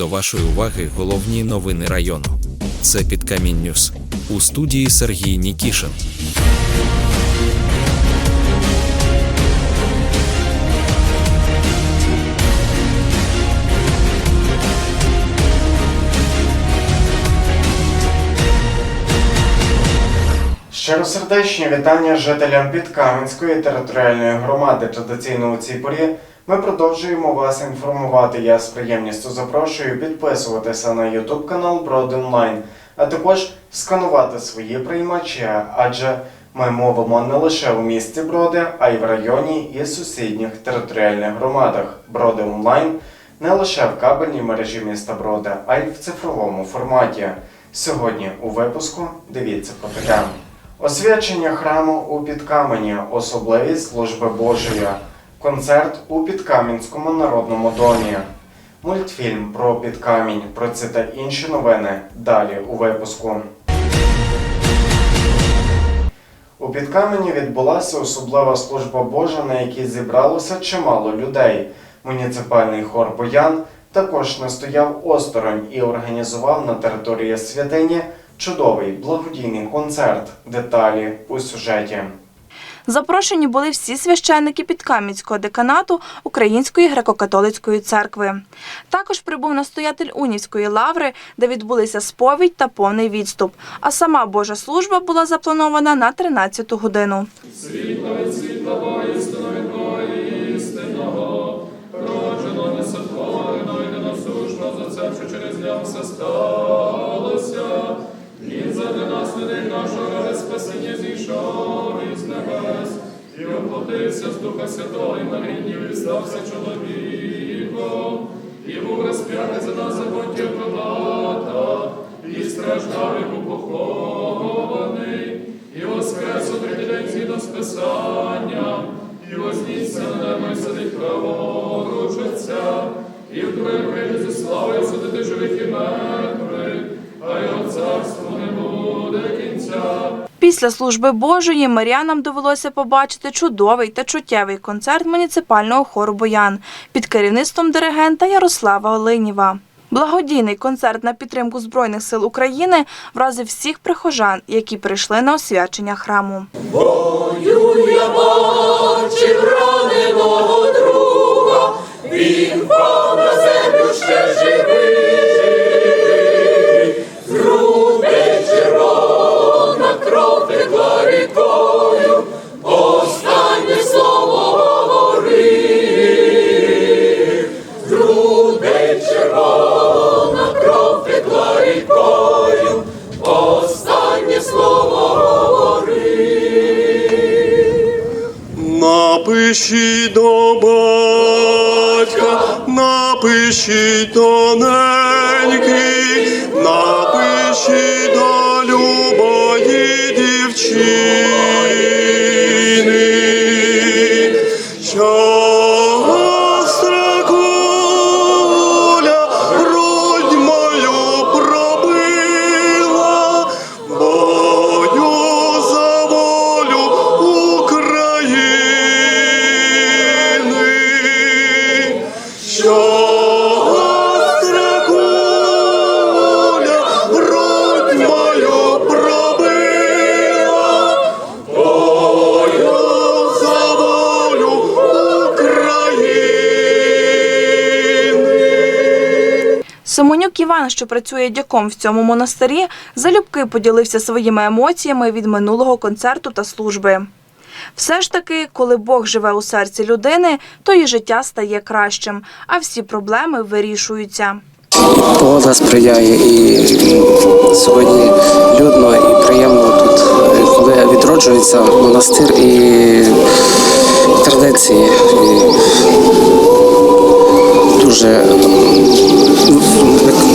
до вашої уваги головні новини району. Це Підкамінь Ньюс. У студії Сергій Нікішин. Щиросердечні вітання жителям Підкам'янської територіальної громади. Традиційно у цій порі ми продовжуємо вас інформувати. Я з приємністю запрошую підписуватися на YouTube канал Брод Онлайн, а також сканувати свої приймачі, адже ми мовимо не лише у місті Броди, а й в районі і сусідніх територіальних громадах. Броди онлайн не лише в кабельній мережі міста Броди, а й в цифровому форматі. Сьогодні у випуску дивіться про таке. Освячення храму у Підкамені, особливість служби Божої, концерт у Підкам'янському народному домі, мультфільм про Підкамінь, про це та інші новини далі у випуску. У Підкамені відбулася особлива служба Божа, на якій зібралося чимало людей. Муніципальний хор Боян також не стояв осторонь і організував на території святині чудовий благодійний концерт. Деталі у сюжеті. Запрошені були всі священники Підкам'янського деканату Української греко-католицької церкви. Також прибув настоятель Унівської лаври, де відбулися сповідь та повний відступ. А сама Божа служба була запланована на 13 годину. Роджено, Духа Святого і Маринів, і стався чоловіком, і був розп'ятий за нас за Понтія Пилата, і страждав і був похований, і воскрес у третій день згідно з Писанням, і вознісся на небо і сидить праворуч Отця, і в другий прийде зі славою судити живих і мертвих, а його царство не кінця. Після служби Божої Маріанам довелося побачити чудовий та чуттєвий концерт муніципального хору Боян під керівництвом диригента Ярослава Оленєва. Благодійний концерт на підтримку Збройних сил України вразив всіх прихожан, які прийшли на освячення храму. Бою я бачив раненого друга, він впав на землю ще живий. Напишіть до батька, напишіть неньки, напишіть до любої дівчини, Іван, що працює дяком в цьому монастирі, залюбки поділився своїми емоціями від минулого концерту та служби. Все ж таки, коли Бог живе у серці людини, то і життя стає кращим, а всі проблеми вирішуються. Погода сприяє і сьогодні людно і приємно тут, коли відроджується монастир і традиції. І дуже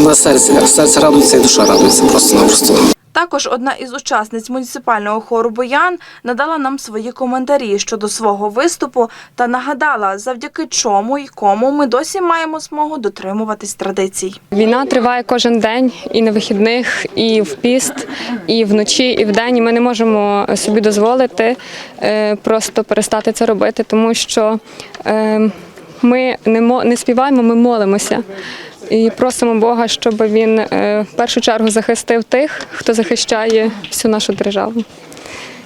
на серці, серце радується і душа радується просто-напросто. Також одна із учасниць муніципального хору Боян надала нам свої коментарі щодо свого виступу та нагадала, завдяки чому і кому ми досі маємо змогу дотримуватись традицій. Війна триває кожен день і на вихідних, і в піст, і вночі, і вдень. І ми не можемо собі дозволити е, просто перестати це робити, тому що е, ми не не співаємо, ми молимося. І просимо Бога, щоб він е, в першу чергу захистив тих, хто захищає всю нашу державу.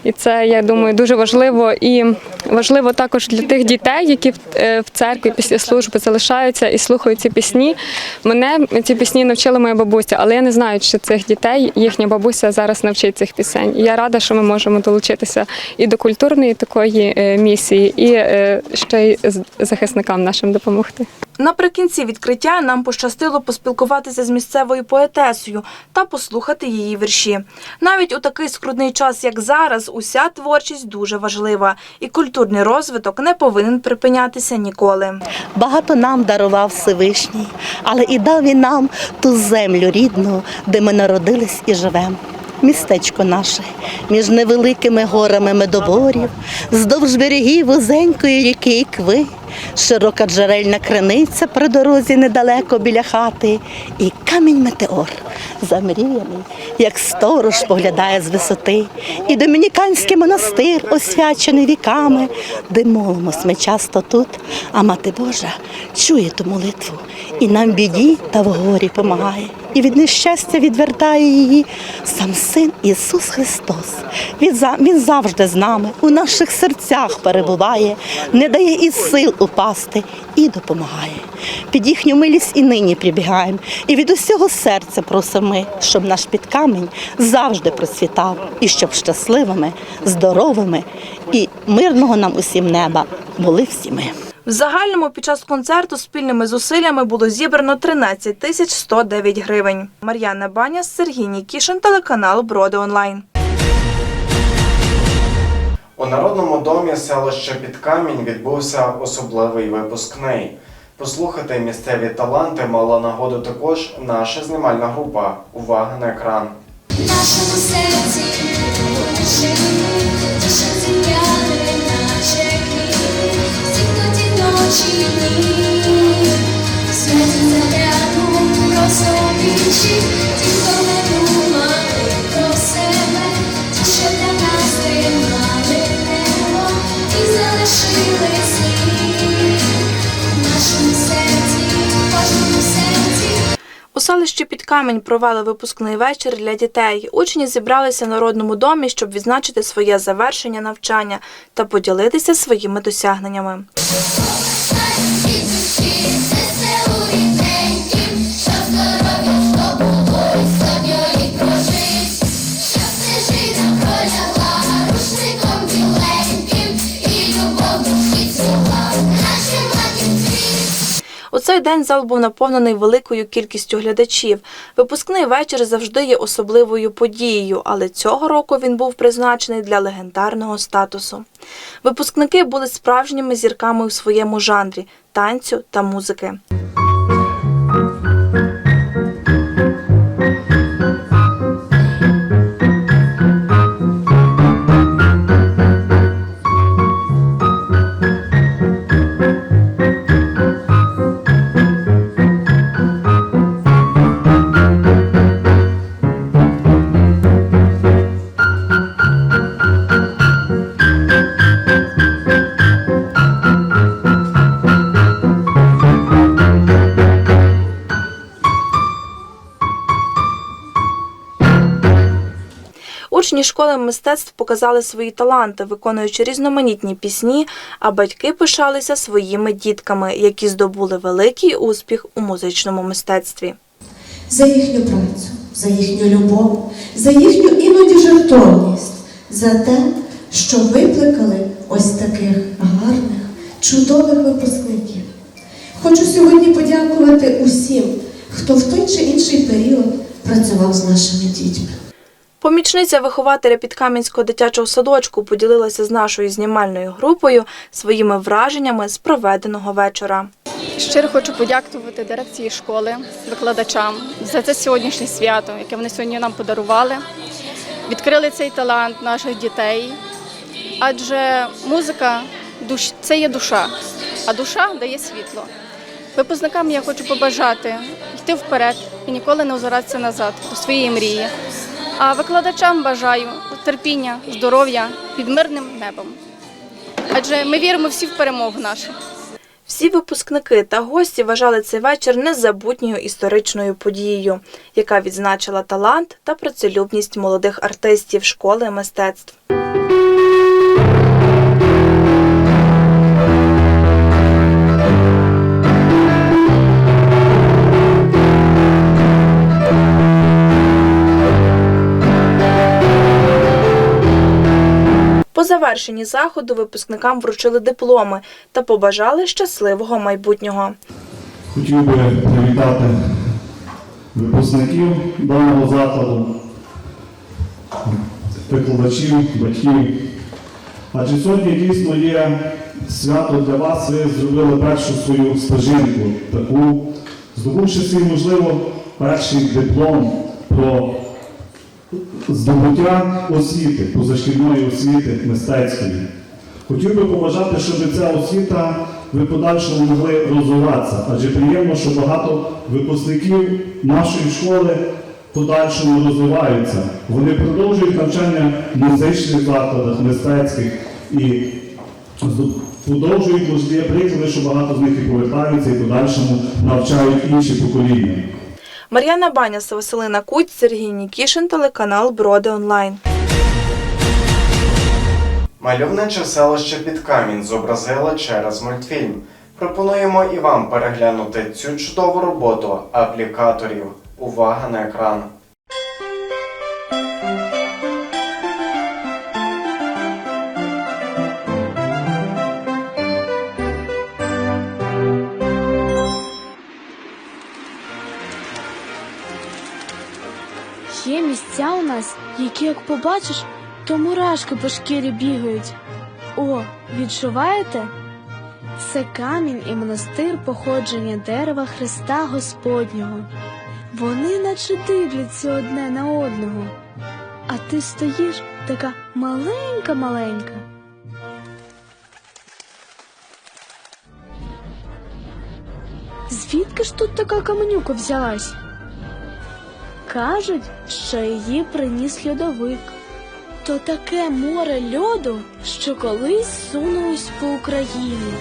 І це, я думаю, дуже важливо. І важливо також для тих дітей, які в- е, церкві після служби залишаються і слухають ці пісні. Мене ці пісні навчила моя бабуся, але я не знаю, чи цих дітей їхня бабуся зараз навчить цих пісень. І я рада, що ми можемо долучитися і до культурної такої е, місії, і е, ще й захисникам нашим допомогти. Наприкінці відкриття нам пощастило поспілкуватися з місцевою поетесою та послухати її вірші. Навіть у такий скрутний час, як зараз, уся творчість дуже важлива, і культурний розвиток не повинен припинятися ніколи. Багато нам дарував Всевишній, але і дав він нам ту землю рідну, де ми народились і живемо. Містечко наше між невеликими горами медоборів, здовж берегів узенької ріки Ікви, широка джерельна криниця при дорозі недалеко біля хати, і камінь метеор замріяний, як сторож поглядає з висоти, і домініканський монастир, освячений віками, де молимось ми часто тут, а мати Божа чує ту молитву, і нам біді та в горі помагає, і від нещастя відвертає її сам син Ісус Христос. Він завжди з нами, у наших серцях перебуває, не дає і сил упасти, і допомагає. Під їхню милість і нині прибігаємо, і від усього серця просимо щоб наш підкамінь завжди процвітав, і щоб щасливими, здоровими і мирного нам усім неба були всі ми. В загальному під час концерту спільними зусиллями було зібрано 13 тисяч 109 гривень. Мар'яна Баня, Сергій Нікішин, телеканал Броди Онлайн. У Народному домі селища Підкамінь відбувся особливий випускний. Послухати місцеві таланти мала нагоду також наша знімальна група. Увага на екран. нашому серці тиша зім'яли селищі під камінь провели випускний вечір для дітей. Учні зібралися в народному домі, щоб відзначити своє завершення навчання та поділитися своїми досягненнями. Цей день зал був наповнений великою кількістю глядачів. Випускний вечір завжди є особливою подією, але цього року він був призначений для легендарного статусу. Випускники були справжніми зірками у своєму жанрі танцю та музики. Школи мистецтв показали свої таланти, виконуючи різноманітні пісні, а батьки пишалися своїми дітками, які здобули великий успіх у музичному мистецтві. за їхню працю, за їхню любов, за їхню іноді жертовність, за те, що викликали ось таких гарних, чудових випускників. Хочу сьогодні подякувати усім, хто в той чи інший період працював з нашими дітьми. Помічниця вихователя Підкам'янського дитячого садочку поділилася з нашою знімальною групою своїми враженнями з проведеного вечора. Щиро хочу подякувати дирекції школи, викладачам за це сьогоднішнє свято, яке вони сьогодні нам подарували. Відкрили цей талант наших дітей, адже музика це є душа, а душа дає світло. Випускникам я хочу побажати йти вперед і ніколи не озиратися назад до своєї мрії. А викладачам бажаю терпіння, здоров'я під мирним небом. Адже ми віримо всі в перемогу нашу. Всі випускники та гості вважали цей вечір незабутньою історичною подією, яка відзначила талант та працелюбність молодих артистів школи мистецтв. По завершенні заходу випускникам вручили дипломи та побажали щасливого майбутнього. Хотів би привітати випускників даного закладу, викладачів, батьків. Адже сьогодні дійсно є свято для вас. Ви зробили першу свою стажинку, таку, здобувши свій, можливо, перший диплом про здобуття освіти, позашкільної освіти мистецької. Хотів би побажати, щоб ця освіта ви подальшому могли розвиватися, адже приємно, що багато випускників нашої школи подальшому розвиваються. Вони продовжують навчання в музичних закладах, мистецьких і продовжують можливі приклади, що багато з них і повертаються і подальшому навчають інші покоління. Мар'яна Баняса, Василина Куть, Сергій Нікішин, телеканал Броди Онлайн. Мальовниче селище Підкамінь зобразила через мультфільм. Пропонуємо і вам переглянути цю чудову роботу аплікаторів. Увага на екран. Місця у нас, які як побачиш, то мурашки по шкірі бігають. О, відчуваєте? Це камінь і монастир походження дерева Христа Господнього. Вони наче дивляться одне на одного. А ти стоїш така маленька-маленька. Звідки ж тут така каменюка взялась? Кажуть, що її приніс льодовик. То таке море льоду, що колись сунулось по Україні.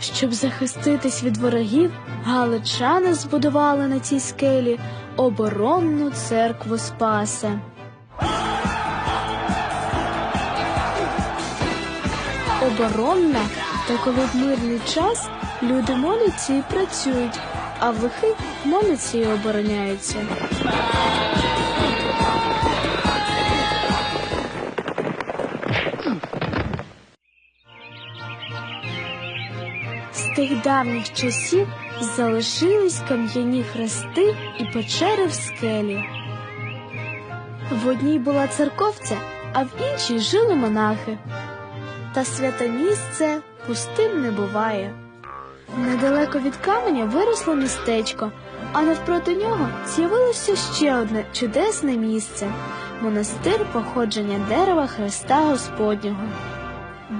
Щоб захиститись від ворогів, галичани збудували на цій скелі оборонну церкву Спаса. Оборонна, та коли в мирний час люди моляться і працюють, а в лихий моляться і обороняються. З тих давніх часів залишились кам'яні хрести і печери в скелі. В одній була церковця, а в іншій жили монахи. Та святе місце пустим не буває. Недалеко від каменя виросло містечко, а навпроти нього з'явилося ще одне чудесне місце монастир походження дерева Христа Господнього.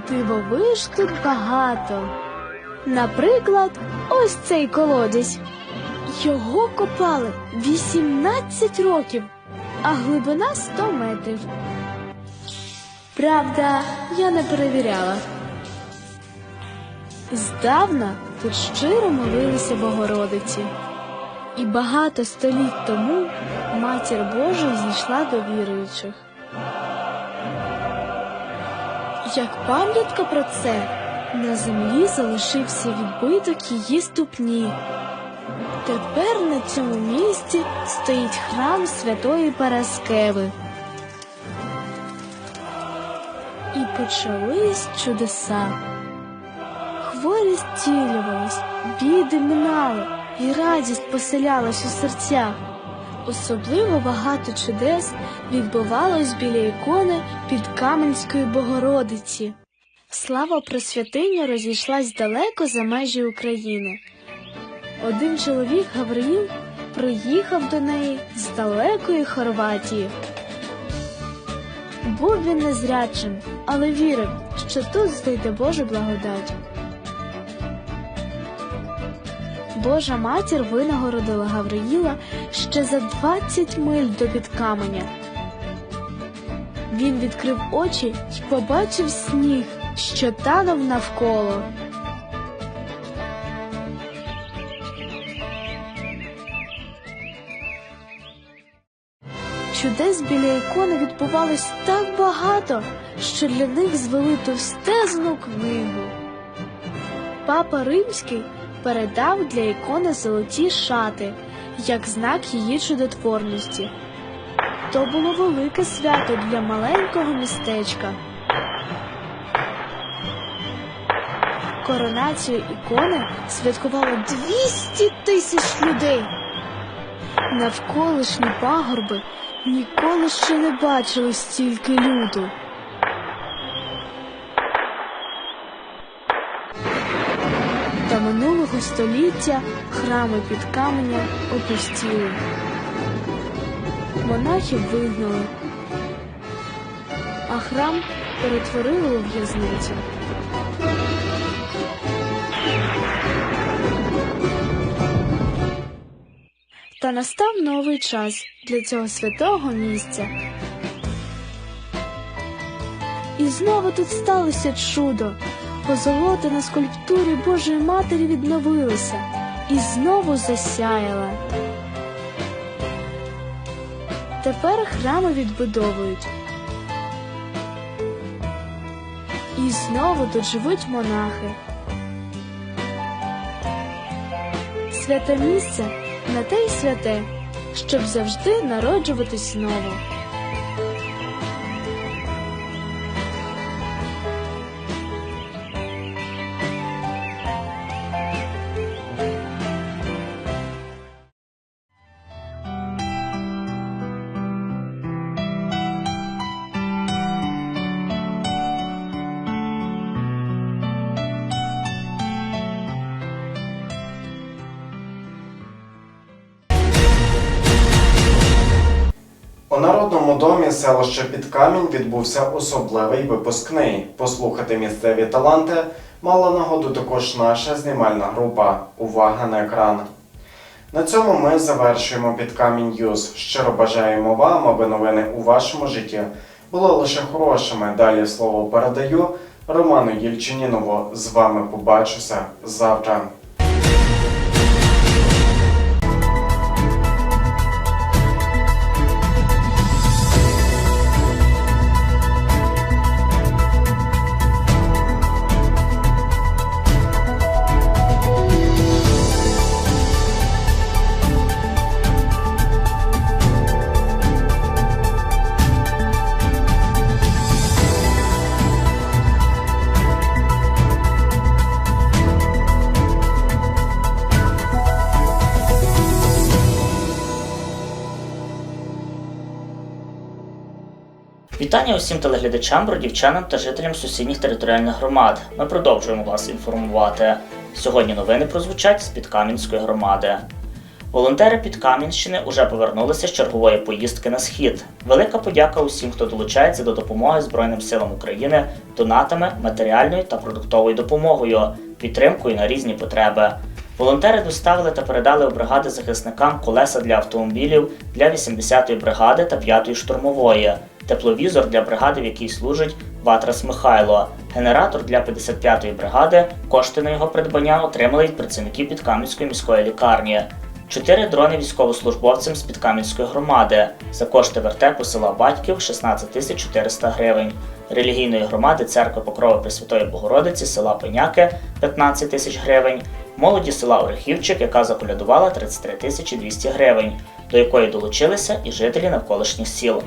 Дивовиж тут багато. Наприклад, ось цей колодязь. Його копали 18 років, а глибина 100 метрів. Правда, я не перевіряла. Здавна тут щиро молилися Богородиці, і багато століть тому Матір Божа зійшла до віруючих. Як пам'ятка про це, на землі залишився відбиток її ступні. Тепер на цьому місці стоїть храм святої Параскеви. Почались чудеса. Хворі зцілювались, біди минали, і радість поселялась у серцях. Особливо багато чудес відбувалось біля ікони під Каменської Богородиці. Слава про святиню розійшлась далеко за межі України. Один чоловік Гавриїл приїхав до неї з далекої Хорватії. Був він незрячим, але вірив, що тут знайде Божу благодать. Божа матір винагородила Гавриїла ще за 20 миль до підкаменя. Він відкрив очі й побачив сніг, що танув навколо. Чудес біля ікони відбувалось так багато, що для них звели товстезну книгу. Папа Римський передав для ікони золоті шати, як знак її чудотворності. То було велике свято для маленького містечка. Коронацію ікони святкувало 200 тисяч людей. Навколишні пагорби ніколи ще не бачили стільки люду. Та минулого століття храми під каменем опустіли. Монахів вигнали, а храм перетворили у в'язницю. Та настав новий час для цього святого місця. І знову тут сталося чудо. Позолота на скульптурі Божої Матері відновилася і знову засяяла. Тепер храми відбудовують. І знову тут живуть монахи. Святе місце на те й святе, щоб завжди народжуватись знову. Селища Підкамінь відбувся особливий випускний. Послухати місцеві таланти мала нагоду також наша знімальна група. Увага на екран. На цьому ми завершуємо Підкамінь Ньюз. Щиро бажаємо вам, аби новини у вашому житті були лише хорошими. Далі слово передаю Роману Єльчинінову. З вами побачуся завтра. Вітання усім телеглядачам, бродівчанам та жителям сусідніх територіальних громад. Ми продовжуємо вас інформувати. Сьогодні новини прозвучать з Підкам'янської громади. Волонтери Підкам'янщини уже повернулися з чергової поїздки на схід. Велика подяка усім, хто долучається до допомоги Збройним силам України донатами, матеріальною та продуктовою допомогою, підтримкою на різні потреби. Волонтери доставили та передали у бригади захисникам колеса для автомобілів для 80-ї бригади та 5-ї штурмової, тепловізор для бригади, в якій служить Ватрас Михайло, генератор для 55-ї бригади. Кошти на його придбання отримали від працівників Підкам'янської міської лікарні. Чотири дрони військовослужбовцям з Підкам'янської громади за кошти вертепу села Батьків 16 тисяч 400 гривень, релігійної громади церкви Покрова Пресвятої Богородиці села Пеняки 15 тисяч гривень, молоді села Орехівчик, яка заколядувала 33 тисячі 200 гривень, до якої долучилися і жителі навколишніх сіл.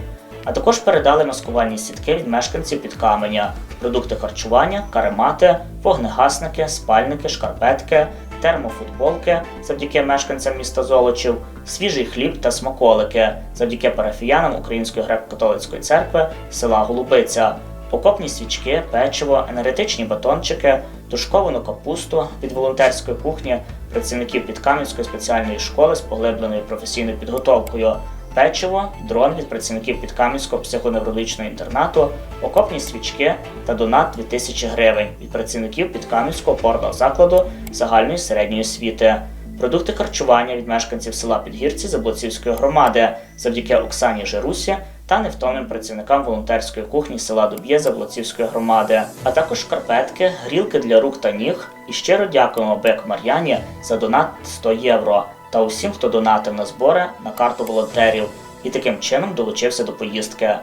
А також передали маскувальні сітки від мешканців під каменя, продукти харчування, каремати, вогнегасники, спальники, шкарпетки, термофутболки завдяки мешканцям міста Золочів, свіжий хліб та смаколики завдяки парафіянам Української греко-католицької церкви села Голубиця, окопні свічки, печиво, енергетичні батончики, тушковану капусту від волонтерської кухні, працівників Підкам'янської спеціальної школи з поглибленою професійною підготовкою. Печиво, дрон від працівників Підкам'янського психоневрологічного інтернату, окопні свічки та донат 2000 гривень від працівників Підкам'янського опорного закладу загальної середньої освіти. Продукти харчування від мешканців села Підгірці Заблоцівської громади завдяки Оксані Жирусі та невтомним працівникам волонтерської кухні села Дуб'є Заволоцівської громади, а також шкарпетки, грілки для рук та ніг. І щиро дякуємо Бек Мар'яні за донат 100 євро та усім, хто донатив на збори на карту волонтерів і таким чином долучився до поїздки.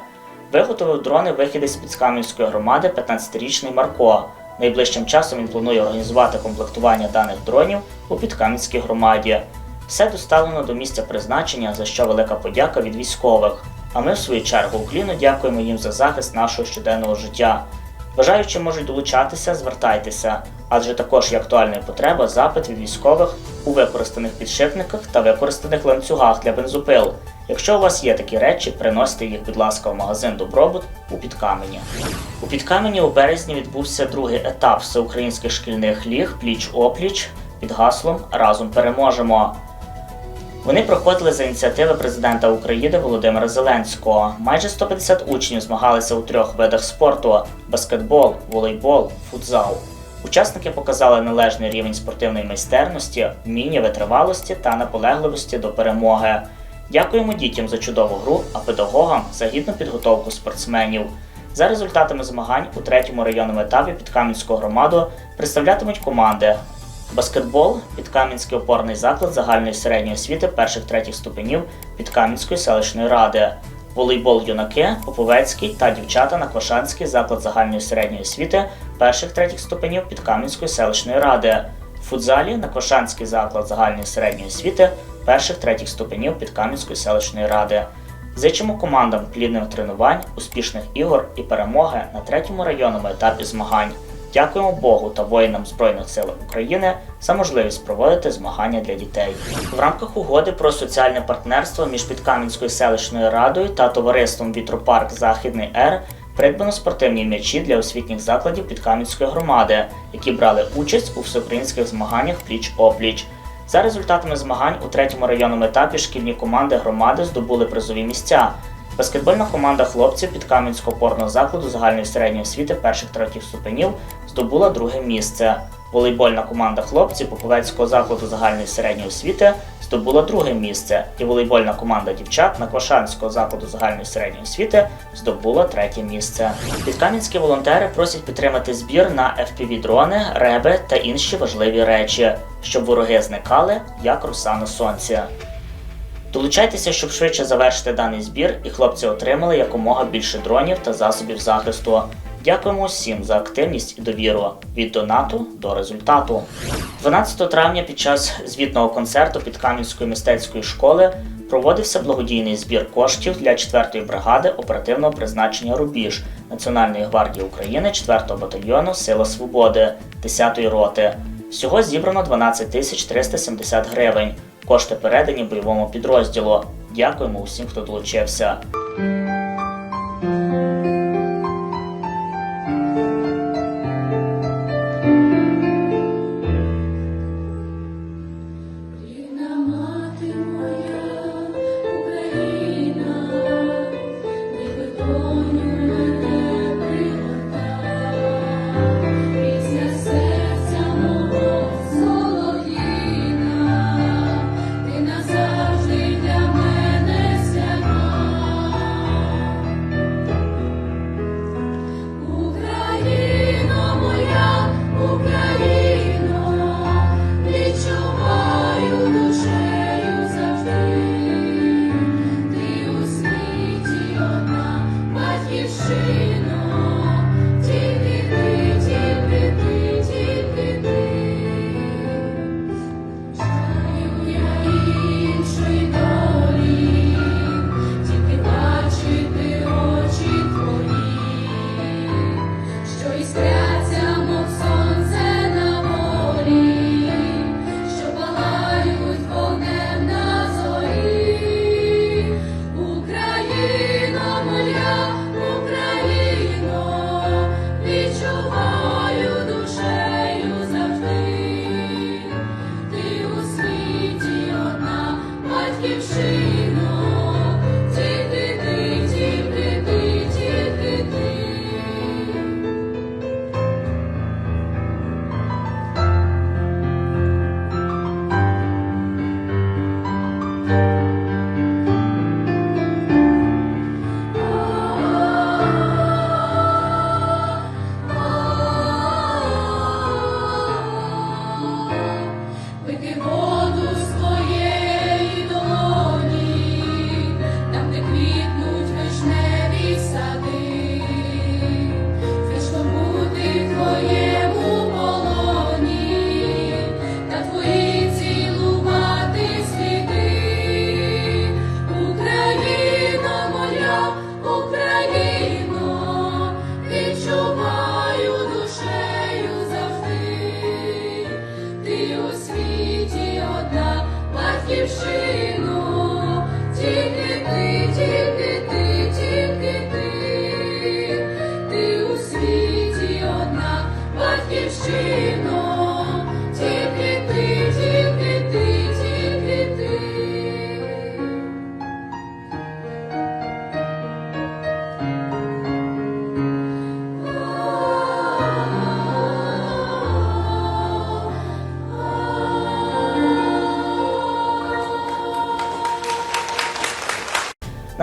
Виготовив дрони вихідець з Підскам'янської громади 15-річний Марко. Найближчим часом він планує організувати комплектування даних дронів у Підкам'янській громаді. Все доставлено до місця призначення, за що велика подяка від військових. А ми, в свою чергу, уклінно дякуємо їм за захист нашого щоденного життя. Бажаючі можуть долучатися, звертайтеся, адже також є актуальною потреба запит від військових у використаних підшипниках та використаних ланцюгах для бензопил. Якщо у вас є такі речі, приносите їх, будь ласка, в магазин Добробут у Підкамені. У Підкамені у березні відбувся другий етап всеукраїнських шкільних ліг пліч-опліч під гаслом Разом переможемо. Вони проходили за ініціативи президента України Володимира Зеленського. Майже 150 учнів змагалися у трьох видах спорту: баскетбол, волейбол, футзал. Учасники показали належний рівень спортивної майстерності, вміння витривалості та наполегливості до перемоги. Дякуємо дітям за чудову гру, а педагогам за гідну підготовку спортсменів. За результатами змагань у третьому районному етапі Підкам'янську громаду представлятимуть команди Баскетбол Підкам'янський опорний заклад загальної середньої освіти перших третіх ступенів Підкам'янської селищної ради. Волейбол юнаки, Поповецький та дівчата Наквашанський заклад загальної середньої освіти перших третіх ступенів Підкам'янської селищної ради. Футзалі Наквашанський заклад загальної середньої освіти перших третіх ступенів Підкам'янської селищної ради. Зичимо командам плідних тренувань, успішних ігор і перемоги на третьому районному етапі змагань. Дякуємо Богу та воїнам Збройних сил України за можливість проводити змагання для дітей. В рамках угоди про соціальне партнерство між Підкам'янською селищною радою та товариством Вітропарк Західний Р придбано спортивні м'ячі для освітніх закладів Підкам'янської громади, які брали участь у всеукраїнських змаганнях пліч-опліч. За результатами змагань у третьому районному етапі шкільні команди громади здобули призові місця. Баскетбольна команда хлопців Підкам'янського опорного закладу загальної середньої освіти перших третіх ступенів здобула друге місце. Волейбольна команда хлопців Поповецького закладу загальної середньої освіти здобула друге місце, і волейбольна команда дівчат Наквашанського закладу загальної середньої освіти здобула третє місце. Підкам'янські волонтери просять підтримати збір на FPV-дрони, реби та інші важливі речі, щоб вороги зникали, як роса на сонці. Долучайтеся, щоб швидше завершити даний збір, і хлопці отримали якомога більше дронів та засобів захисту. Дякуємо усім за активність і довіру від донату до результату. 12 травня під час звітного концерту Підкам'янської мистецької школи проводився благодійний збір коштів для 4-ї бригади оперативного призначення Рубіж Національної гвардії України 4-го батальйону Сила Свободи 10-ї роти. Всього зібрано 12 тисяч 370 гривень. Кошти передані бойовому підрозділу. Дякуємо усім, хто долучився.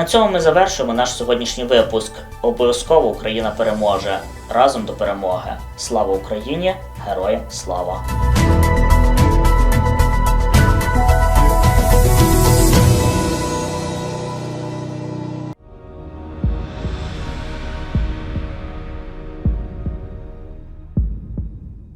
Цьому ми завершуємо наш сьогоднішній випуск. Обов'язково Україна переможе. Разом до перемоги. Слава Україні! Героям слава!